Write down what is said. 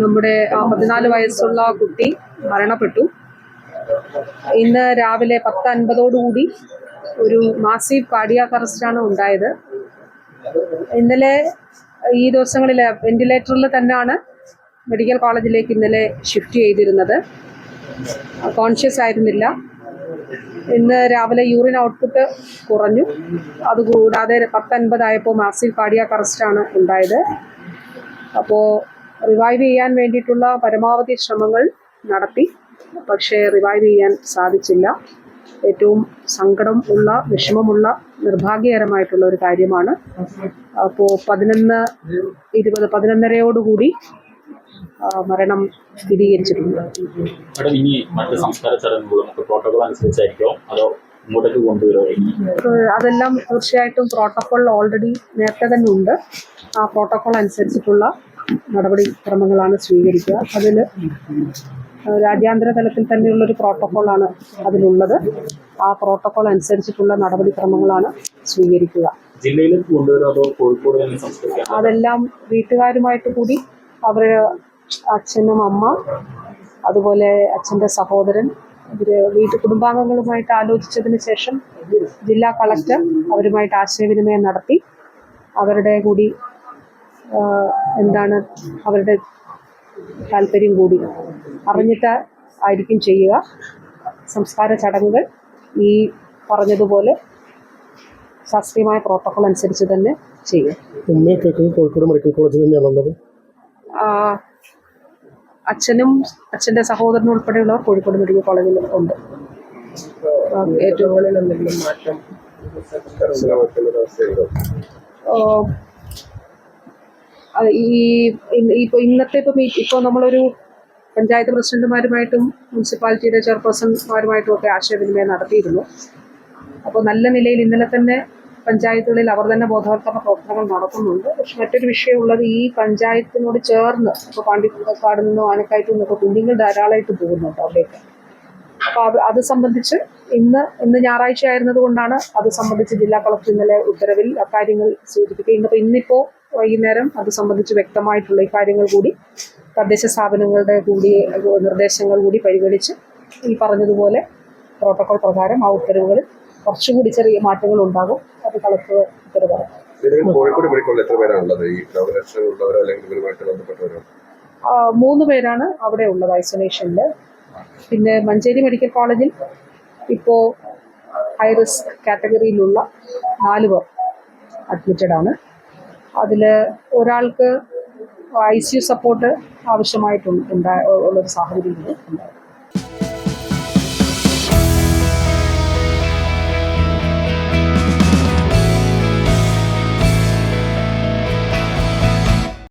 നമ്മുടെ പതിനാല് വയസ്സുള്ള കുട്ടി മരണപ്പെട്ടു. ഇന്ന് രാവിലെ പത്ത് അൻപതോടുകൂടി ഒരു മാസീവ് കാർഡിയാക് അറസ്റ്റാണ് ഉണ്ടായത്. ഇന്നലെ ഈ ദിവസങ്ങളിൽ വെന്റിലേറ്ററിൽ തന്നെയാണ് മെഡിക്കൽ കോളേജിലേക്ക് ഇന്നലെ ഷിഫ്റ്റ് ചെയ്തിരുന്നത്. കോൺഷ്യസ് ആയിരുന്നില്ല. ഇന്ന് രാവിലെ യൂറിൻ ഔട്ട്പുട്ട് കുറഞ്ഞു. അതുകൂടാതെ പത്തൊൻപതായപ്പോൾ മാസീവ് കാർഡിയാക് അറസ്റ്റാണ് ഉണ്ടായത്. അപ്പോൾ റിവൈവ് ചെയ്യാൻ വേണ്ടിയിട്ടുള്ള പരമാവധി ശ്രമങ്ങൾ നടത്തി. പക്ഷേ റിവൈവ് ചെയ്യാൻ സാധിച്ചില്ല. ഏറ്റവും സങ്കടം ഉള്ള വിഷമമുള്ള നിർഭാഗ്യകരമായിട്ടുള്ള ഒരു കാര്യമാണ്. അപ്പോൾ പതിനൊന്ന് ഇരുപത് പതിനൊന്നരയോടുകൂടി മരണം സ്ഥിരീകരിച്ചിട്ടുണ്ട്. ഇനി മറ്റ് സംസ്കാര ചടങ്ങുകളും ഒക്കെ പ്രോട്ടോകോൾ അനുസരിച്ചായിരിക്കോ? അതോ ഇങ്ങോട്ടേക്ക് കൊണ്ടുവരുമോ അതെല്ലാം തീർച്ചയായിട്ടും പ്രോട്ടോകോൾ ഓൾറെഡി നേരത്തെ തന്നെ ഉണ്ട്. ആ പ്രോട്ടോകോൾ അനുസരിച്ചിട്ടുള്ള നടപടിക്രമങ്ങളാണ് സ്വീകരിക്കുക. അതിൽ രാജ്യാന്തര തലത്തിൽ തന്നെയുള്ളൊരു പ്രോട്ടോക്കോളാണ് അതിലുള്ളത്. ആ പ്രോട്ടോക്കോൾ അനുസരിച്ചിട്ടുള്ള നടപടിക്രമങ്ങളാണ് സ്വീകരിക്കുക. അതെല്ലാം വീട്ടുകാരുമായിട്ട് കൂടി അവരുടെ അച്ഛനും അമ്മ അതുപോലെ അച്ഛന്റെ സഹോദരൻ ഇവർ വീട്ടു കുടുംബാംഗങ്ങളുമായിട്ട് ആലോചിച്ചതിന് ശേഷം ജില്ലാ കളക്ടർ അവരുമായിട്ട് ആശയവിനിമയം നടത്തി അവരുടെ കൂടി എന്താണ് അവരുടെ താല്പര്യം കൂടി അറിഞ്ഞിട്ട് ആയിരിക്കും ചെയ്യുക. സംസ്കാര ചടങ്ങുകൾ ഈ പറഞ്ഞതുപോലെ ശാസ്ത്രീയമായ പ്രോട്ടോകോൾ അനുസരിച്ച് തന്നെ ചെയ്യും കോഴിക്കോട് മെഡിക്കൽ കോളേജിൽ തന്നെയാണുള്ളത് അച്ഛനും അച്ഛന്റെ സഹോദരനും ഉൾപ്പെടെയുള്ളവർ കോഴിക്കോട് മെഡിക്കൽ കോളേജിൽ ഉണ്ട്. ഏറ്റവും എന്തെങ്കിലും മാറ്റം? ഈ ഇപ്പോൾ ഇന്നത്തെ ഇപ്പം ഇപ്പോൾ നമ്മളൊരു പഞ്ചായത്ത് പ്രസിഡന്റുമാരുമായിട്ടും മുനിസിപ്പാലിറ്റിയുടെ ചെയർപേഴ്സൺമാരുമായിട്ടും ഒക്കെ ആശയവിനിമയം നടത്തിയിരുന്നു. അപ്പോൾ നല്ല നിലയിൽ ഇന്നലെ തന്നെ പഞ്ചായത്തുകളിൽ അവർ തന്നെ ബോധവൽക്കരണ പ്രവർത്തനങ്ങൾ നടത്തുന്നുണ്ട്. പക്ഷെ മറ്റൊരു വിഷയമുള്ളത് ഈ പഞ്ചായത്തിനോട് ചേർന്ന് ഇപ്പോൾ പാണ്ടിക്കാട് നിന്നും ആനക്കായിട്ടും നിന്നൊക്കെ കുഞ്ഞുങ്ങൾ ധാരാളമായിട്ട് പോകുന്നുണ്ട് അവിടേക്ക്. അപ്പോൾ അത് സംബന്ധിച്ച് ഇന്ന് ഇന്ന് ഞായറാഴ്ച ആയിരുന്നത് കൊണ്ടാണ് അത് സംബന്ധിച്ച് ജില്ലാ കളക്ടർ ഇന്നലെ ഉത്തരവിൽ അക്കാര്യങ്ങൾ സൂചിപ്പിക്കുക. ഇന്നിപ്പോൾ ഇന്നിപ്പോൾ വൈകുന്നേരം അത് സംബന്ധിച്ച് വ്യക്തമായിട്ടുള്ള ഈ കാര്യങ്ങൾ കൂടി തദ്ദേശ സ്ഥാപനങ്ങളുടെ കൂടി നിർദ്ദേശങ്ങൾ കൂടി പരിഗണിച്ച് ഈ പറഞ്ഞതുപോലെ പ്രോട്ടോകോൾ പ്രകാരം ആ ഉത്തരവുകളിൽ കുറച്ചുകൂടി ചെറിയ മാറ്റങ്ങൾ ഉണ്ടാകും. അത് കളക്ടർ ഉത്തരവ് നിലവിൽ കോഴിക്കോട് മെഡിക്കൽ എത്ര പേരാണുള്ളത് ഈ അല്ലെങ്കിൽ ഇവരുമായിട്ട് ബന്ധപ്പെട്ടവരോ? മൂന്ന് പേരാണ് അവിടെ ഉള്ളത് ഐസൊലേഷനിൽ. പിന്നെ മഞ്ചേരി മെഡിക്കൽ കോളേജിൽ ഇപ്പോൾ ഹൈ റിസ്ക് കാറ്റഗറിയിലുള്ള നാല് പേർ അഡ്മിറ്റഡ് ആണ് അതിൽ ഒരാൾക്ക് ഐ സി യു സപ്പോർട്ട് ആവശ്യമായിട്ടുണ്ട് ഉണ്ടായ ഉള്ളൊരു സാഹചര്യം ഉണ്ട്.